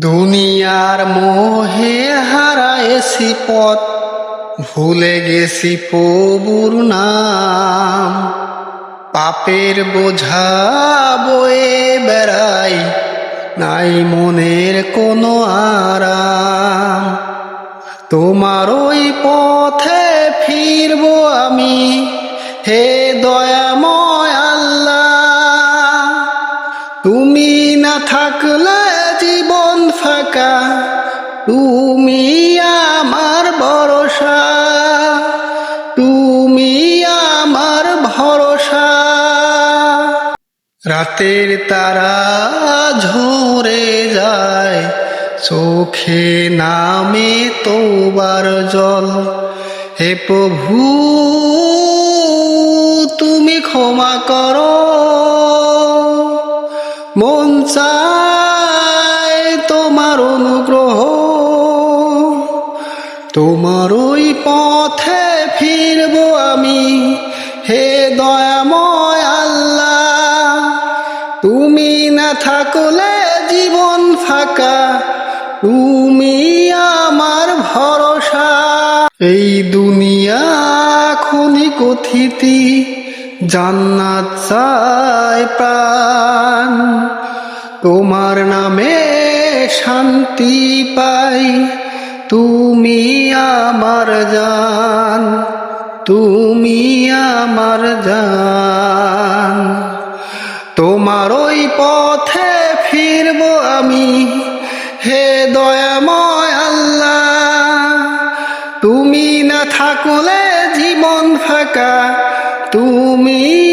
দুনিয়ার মোহে হারায়েছি পথ ভুলে গেছি প্রভুর নাম। পাপের বোঝা বয়ে বেড়াই, নাই মনের কোনো আরাম। তোমার ওই পথে ফিরবো আমি, হে দয়াময় আল্লাহ। তুমি না থাকলে ফাঁকা, তুমি আমার ভরসা, তুমি আমার ভরসা। রাতের তারা ঝরে যায়, চোখে নামে তোবার জল। হে প্রভু, তুমি ক্ষমা করো। মন চায় তোমার অনুগ্রহ। তোমার ওই পথে ফিরবো আমি। হে দয়াময় আল্লাহ, তুমি না থাকলে জীবন ফাঁকা। তুমি আমার ভরসা। এই দুনিয়া খনি কথিতি, জান্নাত চায় প্রাণ। তোমার নামে শান্তি পাই, তুমি আমার জান, তুমি আমার জান। তোমার ওই পথে ফিরবো আমি, হে দয়াময় আল্লাহ। তুমি না থাকলে জীবন ফাঁকা, তুমি